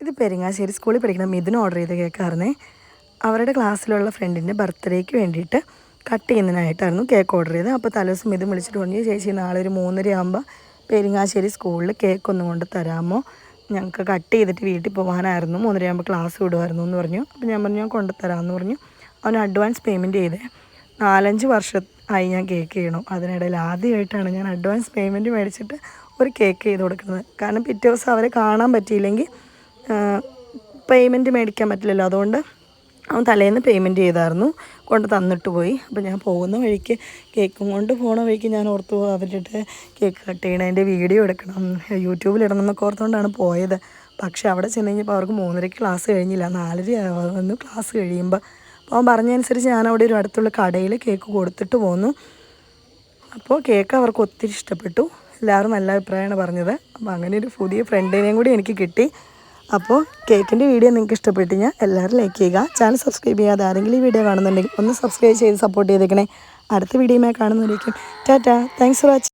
ഇത് പെരിങ്ങാശ്ശേരി സ്കൂളിൽ പഠിക്കുന്ന മിഥുന ഓർഡർ ചെയ്ത കേക്കായിരുന്നേ അവരുടെ ക്ലാസ്സിലുള്ള ഫ്രണ്ടിന്റെ ബർത്ത്ഡേക്ക് വേണ്ടിയിട്ട് കട്ട് ചെയ്യുന്നതിനായിട്ടായിരുന്നു കേക്ക് ഓർഡർ ചെയ്തത്. അപ്പോൾ തലേദിവസം മിഥുൻ വിളിച്ചിട്ട് പറഞ്ഞു ചേച്ചി നാളെ ഒരു മൂന്നര ആകുമ്പോൾ പെരിങ്ങാശ്ശേരി സ്കൂളിൽ കേക്ക് ഒന്നും കൊണ്ട് തരാമോ? ഞങ്ങൾക്ക് കട്ട് ചെയ്തിട്ട് വീട്ടിൽ പോകാനായിരുന്നു. മൂന്നര ആകുമ്പോൾ ക്ലാസ് വിടുമായിരുന്നു എന്ന് പറഞ്ഞു. അപ്പോൾ ഞാൻ പറഞ്ഞു ഞാൻ കൊണ്ടുത്തരാമെന്ന് പറഞ്ഞു. അവന് അഡ്വാൻസ് പേയ്മെന്റ് ചെയ്തേ. നാലഞ്ച് വർഷം ആയി ഞാൻ കേക്ക് ചെയ്യണം. അതിനിടയിൽ ആദ്യമായിട്ടാണ് ഞാൻ അഡ്വാൻസ് പേയ്മെന്റ് മേടിച്ചിട്ട് ഒരു കേക്ക് ചെയ്ത് കൊടുക്കുന്നത്. കാരണം പിറ്റേ ദിവസം അവരെ കാണാൻ പറ്റിയില്ലെങ്കിൽ പേയ്മെന്റ് മേടിക്കാൻ പറ്റില്ലല്ലോ. അതുകൊണ്ട് അവൻ തലേന്ന് പേയ്മെന്റ് ചെയ്തായിരുന്നു. കൊണ്ട് തന്നിട്ട് പോയി. അപ്പോൾ ഞാൻ പോകുന്ന വഴിക്ക് കേക്കും കൊണ്ട് പോണ വഴിക്ക് ഞാൻ ഓർത്തു അവരുടെ കേക്ക് കട്ട് ചെയ്യണതിന്റെ വീഡിയോ എടുക്കണം. യൂട്യൂബിൽ ഇടണം എന്നൊക്കെ ഓർത്തുകൊണ്ടാണ് പോയത്. പക്ഷേ അവിടെ ചെന്ന് കഴിഞ്ഞപ്പോൾ അവർക്ക് മൂന്നരയ്ക്ക് ക്ലാസ് കഴിഞ്ഞില്ല. നാലര വന്നു ക്ലാസ് കഴിയുമ്പോൾ അപ്പോൾ അവൻ പറഞ്ഞതനുസരിച്ച് ഞാൻ അവിടെ ഒരു അടുത്തുള്ള കടയിൽ കേക്ക് കൊടുത്തിട്ട് പോന്നു. അപ്പോൾ കേക്ക് അവർക്ക് ഒത്തിരി ഇഷ്ടപ്പെട്ടു. എല്ലാവരും നല്ല അഭിപ്രായമാണ് പറഞ്ഞത്. അപ്പോൾ അങ്ങനെ ഒരു പുതിയ ഫ്രണ്ടിനെയും കൂടി എനിക്ക് കിട്ടി. അപ്പോൾ കേക്കിന്റെ വീഡിയോ നിങ്ങൾക്ക് ഇഷ്ടപ്പെട്ടു കഴിഞ്ഞാൽ എല്ലാവരും ലൈക്ക് ചെയ്യുക. ചാനൽ സബ്സ്ക്രൈബ് ചെയ്യാതെ ആരെങ്കിലും ഈ വീഡിയോ കാണുന്നുണ്ടെങ്കിൽ ഒന്ന് സബ്സ്ക്രൈബ് ചെയ്ത് സപ്പോർട്ട് ചെയ്തേക്കണേ. അടുത്ത വീഡിയോയുമായി കാണുന്നതായിരിക്കും ടാറ്റാ. Thanks for watching